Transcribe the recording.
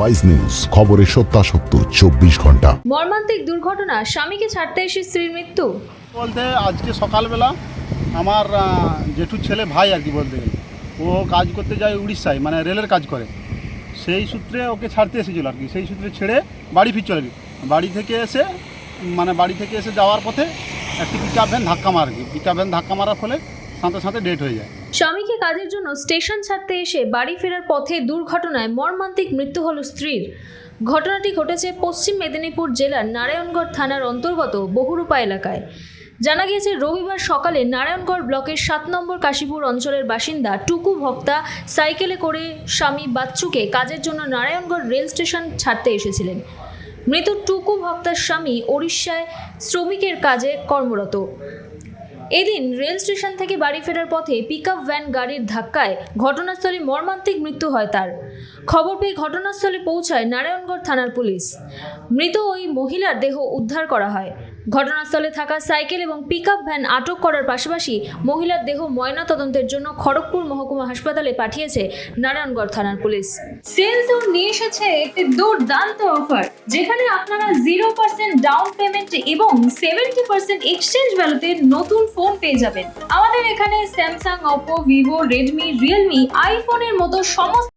Wise news খবরের সত্যাসত্য চব্বিশ ঘণ্টা। মর্মান্তিক দুর্ঘটনা স্বামীকে ছাড়তে এসে স্ত্রীর মৃত্যু। বলতে আজকে সকালবেলা আমার জেঠুর ছেলে ভাই আর কি বলতে গেলে। ও কাজ করতে যায় উড়িষ্যায় মানে রেলের কাজ করে। সেই সূত্রে ওকে ছাড়তে এসেছিল আর কি। সেই সূত্রে ছেড়ে বাড়ি ফিরছিল আর কি। বাড়ি থেকে এসে মানে বাড়ি থেকে এসে যাওয়ার পথে একটি পিকআপ ভ্যান ধাক্কা মার আর কি। পিকআপ ভ্যান ধাক্কা মারার ফলে সাথে সাথে ডেট হয়ে যায়। স্বামীকে কাজের জন্য স্টেশন ছাড়তে এসে বাড়ি ফেরার পথে দুর্ঘটনায় মর্মান্তিক মৃত্যু হল স্ত্রীর। ঘটনাটি ঘটেছে পশ্চিম মেদিনীপুর জেলার নারায়ণগড় থানার অন্তর্গত বহুরূপা এলাকায়। জানা গিয়েছে, রবিবার সকালে নারায়ণগড় ব্লকের সাত নম্বর কাশীপুর অঞ্চলের বাসিন্দা টুকু ভক্তা সাইকেলে করে স্বামী বাচ্চুকে কাজের জন্য নারায়ণগড় রেল স্টেশন ছাড়তে এসেছিলেন। মৃত টুকু ভক্তার স্বামী ওড়িশায় শ্রমিকের কাজে কর্মরত। এদিন রেল স্টেশন থেকে বাড়ি ফেরার পথে পিক ভ্যান গাড়ির ধাক্কায় ঘটনাস্থলে মর্মান্তিক মৃত্যু হয় তার। খবর পেয়ে ঘটনাস্থলে পৌঁছায় নারায়ণগড় থানার পুলিশ। মৃত ওই মহিলার দেহ উদ্ধার করা হয়। ঘটনাস্থলে থাকা সাইকেল এবং পিকআপ ভ্যান আটক করার পাশাপাশি মহিলার দেহ ময়না তদন্তের জন্য খড়গপুর মহকুমা হাসপাতালে পাঠিয়েছে নারায়ণগড় থানার পুলিশ। সেলস নিয়ে এসেছে একটি দুর্দান্ত অফার যেখানে আপনারা জিরো পার্সেন্ট ডাউন পেমেন্ট এবং সেভেন্টি পার্সেন্ট এক্সচেঞ্জ ভ্যালুতে নতুন ফোন পেয়ে যাবেন। আমাদের এখানে Samsung Oppo Vivo Redmi Realme আইফোনের মতো সমস্ত